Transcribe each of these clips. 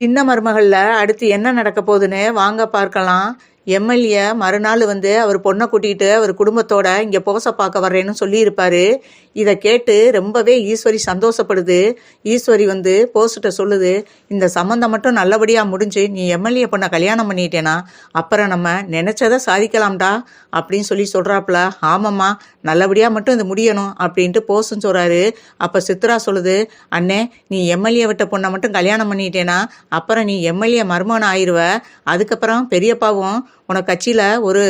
சின்ன மருமகளில் அடுத்து என்ன நடக்க போகுதுன்னு வாங்க பார்க்கலாம். எம்எல்ஏ மறுநாள் வந்து அவர் பொண்ணை கூட்டிகிட்டு அவர் குடும்பத்தோட இங்கே போச பார்க்க வர்றேன்னு சொல்லியிருப்பாரு. இதை கேட்டு ரொம்பவே ஈஸ்வரி சந்தோஷப்படுது. ஈஸ்வரி வந்து போஸ்ட்டை சொல்லுது இந்த சம்மந்தம் மட்டும் நல்லபடியாக முடிஞ்சு நீ எம்எல்ஏ பொண்ணை கல்யாணம் பண்ணிட்டேனா அப்புறம் நம்ம நினச்சதை சாதிக்கலாம்டா அப்படின்னு சொல்லி சொல்கிறாப்புல ஆமாம்மா நல்லபடியாக மட்டும் இது முடியணும் அப்படின்ட்டு போஸ்ன்னு சொல்கிறாரு அப்போ சித்ரா சொல்லுது அண்ணே நீ எம்எல்ஏ விட்ட பொண்ணை மட்டும் கல்யாணம் பண்ணிட்டேனா அப்புறம் நீ எம்எல்ஏ மருமகன் ஆயிடுவ அதுக்கப்புறம் பெரியப்பாவும் உனக்கு கட்சியில் ஒரு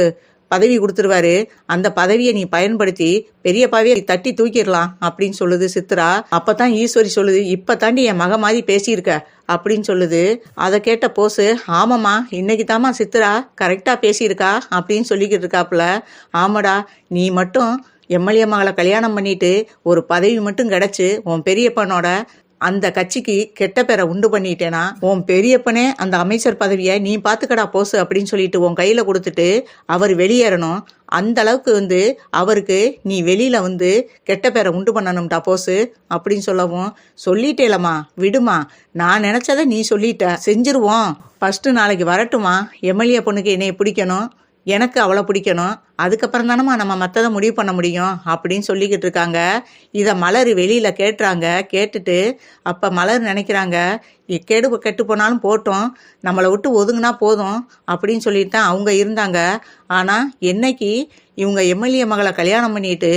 பதவி கொடுத்துருவாரு. அந்த பதவியை நீ பயன்படுத்தி பெரியப்பாவே தட்டி தூக்கிடலாம் அப்படின்னு சொல்லுது சித்ரா. அப்பதான் ஈஸ்வரி சொல்லுது இப்ப தாண்டி என் மக மாதிரி பேசியிருக்க அப்படின்னு சொல்லுது. அதை கேட்ட போசு ஆமாம்மா இன்னைக்கு தாம்மா சித்ரா கரெக்டாக பேசியிருக்கா அப்படின்னு சொல்லிக்கிட்டு இருக்காப்புல. ஆமாடா நீ மட்டும் எம்எல்ஏ மகளை கல்யாணம் பண்ணிட்டு ஒரு பதவி மட்டும் கிடைச்சு உன் பெரியப்பனோட அந்த கட்சிக்கு கெட்ட பேரை உண்டு பண்ணிட்டேனா? உன் பெரியப்பனே அந்த அமைச்சர் பதவியை நீ பார்த்துக்கடா போசு அப்படின்னு சொல்லிட்டு உன் கையில் கொடுத்துட்டு அவர் வெளியேறணும். அந்த அளவுக்கு வந்து அவருக்கு நீ வெளியில வந்து கெட்ட பேரை உண்டு பண்ணணும்டா போசு அப்படின்னு சொல்லவும் சொல்லிட்டேலம்மா விடுமா. நான் நினச்சதை நீ சொல்லிட்ட. செஞ்சிருவோம். ஃபர்ஸ்ட் நாளைக்கு வரட்டுமா? எம்எல்ஏ பொண்ணுக்கு என்னைய பிடிக்கணும். எனக்கு அவளை பிடிக்கணும். அதுக்கப்புறம் தானம்மா நம்ம மற்றதை முடிவு பண்ண முடியும் அப்படின்னு சொல்லிக்கிட்டு இருக்காங்க. இதை மலர் வெளியில் கேட்டுறாங்க. கேட்டுட்டு அப்போ மலர் நினைக்கிறாங்க. கெடு கெட்டு போனாலும் போட்டோம். நம்மளை விட்டு ஒதுங்கினா போதும். அப்படின்னு சொல்லிட்டு தான் அவங்க இருந்தாங்க. ஆனால் என்னைக்கு இவங்க எம்எல்ஏ மகளை கல்யாணம் பண்ணிட்டு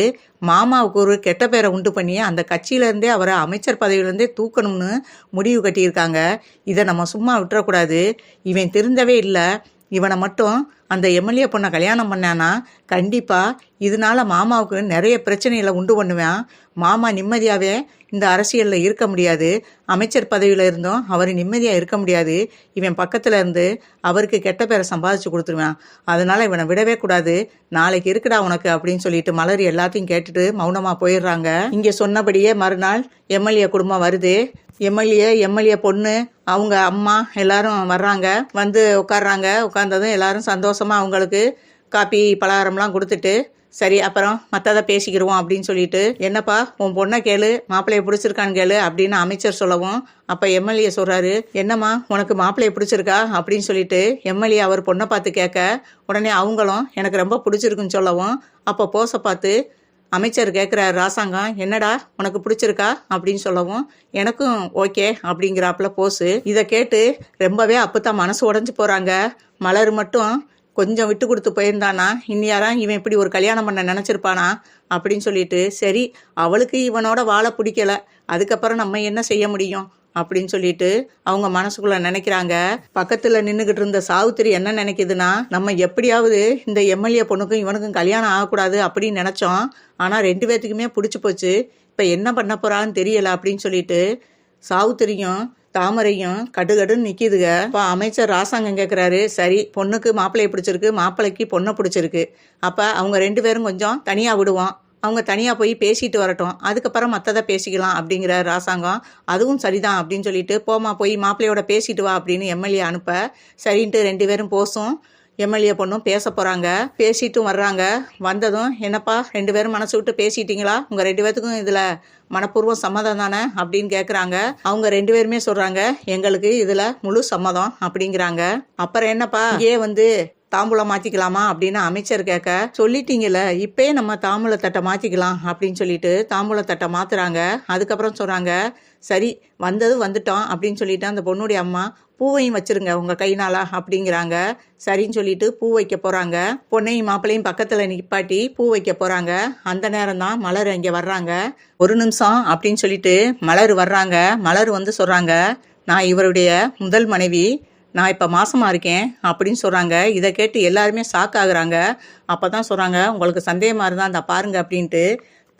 மாமாவுக்கு ஒரு கெட்ட பேரை உண்டு பண்ணி அந்த கட்சியிலேருந்தே அவரை அமைச்சர் பதவியிலேருந்தே தூக்கணும்னு முடிவு கட்டியிருக்காங்க. இதை நம்ம சும்மா விட்டுறக்கூடாது. இவன் திருந்தவே இல்லை. இவனை மட்டும் அந்த எம்எல்ஏ பொண்ணை கல்யாணம் பண்ணானா? கண்டிப்பாக இதனால மாமாவுக்கு நிறைய பிரச்சனைகளை உண்டு பண்ணுவேன். மாமா நிம்மதியாகவே இந்த அரசியலில் இருக்க முடியாது. அமைச்சர் பதவியில் இருந்தும் அவர் நிம்மதியாக இருக்க முடியாது. இவன் பக்கத்தில் இருந்து அவருக்கு கெட்ட பேரை சம்பாதிச்சு கொடுத்துருவேன். அதனால் இவனை விடவே கூடாது. நாளைக்கு இருக்குடா உனக்கு அப்படின்னு சொல்லிட்டு மலர் எல்லாத்தையும் கேட்டுட்டு மௌனமாக போயிடுறாங்க. இங்கே சொன்னபடியே மறுநாள் எம்எல்ஏ குடும்பம் வருது. எம்எல்ஏ எம்எல்ஏ பொண்ணு அவங்க அம்மா எல்லாரும் வர்றாங்க. வந்து உட்காடுறாங்க உட்காந்ததும் எல்லாரும் சந்தோஷமாக அவங்களுக்கு காப்பி பலகாரம்லாம் கொடுத்துட்டு சரி அப்புறம் மற்றதை பேசிக்கிடுவோம் அப்படின்னு சொல்லிட்டு என்னப்பா உன் பொண்ணை கேளு மாப்பிள்ளையை பிடிச்சிருக்கான்னு கேளு அப்படின்னு அமைச்சர் சொல்லவும் அப்போ எம்எல்ஏ சொல்கிறாரு என்னம்மா உனக்கு மாப்பிள்ளையை பிடிச்சிருக்கா? அப்படின்னு சொல்லிட்டு எம்எல்ஏ அவர் பொண்ணை பார்த்து கேட்க உடனே அவங்களும் எனக்கு ரொம்ப பிடிச்சிருக்குன்னு சொல்லவும் அப்போ போச பார்த்து அமைச்சர் கேட்குறாரு ராசாங்கம் என்னடா உனக்கு பிடிச்சிருக்கா? அப்படின்னு சொல்லவும் எனக்கும் ஓகே அப்படிங்கிறாப்புல போஸு. இதை கேட்டு ரொம்பவே அப்போத்தான் மனசு உடஞ்சி போகிறாங்க மலர் மட்டும் கொஞ்சம் விட்டு கொடுத்து போயிருந்தானா? இன்னியாரா? இவன் இப்படி ஒரு கல்யாணம் பண்ண நினச்சிருப்பானா? அப்படின்னு சொல்லிட்டு சரி அவளுக்கு இவனோட வாழை பிடிக்கல. அதுக்கப்புறம் நம்ம என்ன செய்ய முடியும்? அப்படின்னு சொல்லிட்டு அவங்க மனசுக்குள்ள நினைக்கிறாங்க. பக்கத்துல நின்றுகிட்டு இருந்த சாவுத்திரி என்ன நினைக்குதுன்னா நம்ம எப்படியாவது இந்த எம்எல்ஏ பொண்ணுக்கும் இவனுக்கும் கல்யாணம் ஆகக்கூடாது அப்படின்னு நினைச்சோம். ஆனா ரெண்டு பேர்த்துக்குமே பிடிச்சி போச்சு. இப்ப என்ன பண்ண போறான்னு தெரியல அப்படின்னு சொல்லிட்டு சாவுத்திரியும் தாமரையும் கடுகடுன்னு நிற்கிதுங்க இப்போ அமைச்சர் ராசாங்கம் கேட்குறாரு சரி பொண்ணுக்கு மாப்பிள்ளையை பிடிச்சிருக்கு மாப்பிள்ளைக்கு பொண்ணை பிடிச்சிருக்கு. அப்போ அவங்க ரெண்டு பேரும் கொஞ்சம் தனியாக விடுவோம். அவங்க தனியாக போய் பேசிட்டு வரட்டும். அதுக்கப்புறம் மற்றதை பேசிக்கலாம் அப்படிங்கிற ராசாங்கம். அதுவும் சரிதான் அப்படின்னு சொல்லிட்டு போமா போய் மாப்பிள்ளையோட பேசிட்டு வா அப்படின்னு எம்எல்ஏ அனுப்ப சரின்ட்டு ரெண்டு பேரும் போசும். எம்எல்ஏ பொண்ணும் பேச போகிறாங்க பேசிட்டும் வர்றாங்க. வந்ததும் என்னப்பா ரெண்டு பேரும் மனசு விட்டு பேசிட்டீங்களா? உங்கள் ரெண்டு பேர்த்துக்கும் இதில் மனப்பூர்வம் சம்மதம் தானே? அப்படின்னு கேட்குறாங்க அவங்க ரெண்டு பேருமே சொல்கிறாங்க எங்களுக்கு இதில் முழு சம்மதம் அப்படிங்கிறாங்க. அப்புறம் என்னப்பா? ஏன் வந்து தாம்பூலம் மாற்றிக்கலாமா அப்படின்னு அமைச்சர் கேட்க சொல்லிட்டீங்கல்ல இப்பயே நம்ம தாம்பூலத்தட்டை மாற்றிக்கலாம் அப்படின்னு சொல்லிட்டு தாம்பூலத்தட்டை மாற்றுறாங்க அதுக்கப்புறம் சொல்கிறாங்க சரி வந்தது வந்துட்டோம் அப்படின்னு சொல்லிட்டு அந்த பொண்ணுடைய அம்மா பூவையும் வச்சுருங்க உங்கள் கைனாலா அப்படிங்கிறாங்க. சரின்னு சொல்லிட்டு பூ வைக்க போகிறாங்க பொண்ணையும் மாப்பிள்ளையும் பக்கத்தில் நிப்பாட்டி பூ வைக்க போகிறாங்க அந்த நேரம் தான் மலர் இங்கே வர்றாங்க. ஒரு நிமிஷம் அப்படின்னு சொல்லிட்டு மலர் வர்றாங்க. மலர் வந்து சொல்கிறாங்க நான் இவருடைய முதல் மனைவி. நான் இப்போ மாசமாக இருக்கேன் அப்படின்னு சொல்கிறாங்க இதை கேட்டு எல்லாருமே ஷாக் ஆகுறாங்க. அப்போ தான் சொல்கிறாங்க உங்களுக்கு சந்தேகமாக இருந்தால் அந்த பாருங்க அப்படின்ட்டு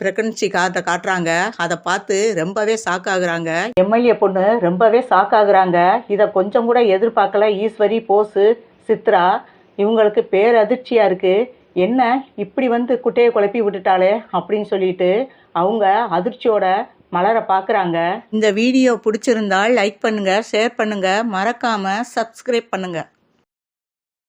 பிரெக்னன்சி கார்டை காட்டுறாங்க. அதை பார்த்து ரொம்பவே ஷாக் ஆகுறாங்க. எம்எல்ஏ பொண்ணு ரொம்பவே ஷாக் ஆகுறாங்க. இதை கொஞ்சம் கூட எதிர்பார்க்கல. ஈஸ்வரி போஸு சித்ரா இவங்களுக்கு பேரதிர்ச்சியாக இருக்குது என்ன இப்படி வந்து குட்டையை குழப்பி விட்டுட்டாளே அப்படின்னு சொல்லிட்டு அவங்க அதிர்ச்சியோட மலரை பார்க்குறாங்க இந்த வீடியோ பிடிச்சிருந்தால் லைக் பண்ணுங்கள் ஷேர் பண்ணுங்கள் மறக்காமல் சப்ஸ்கிரைப் பண்ணுங்கள்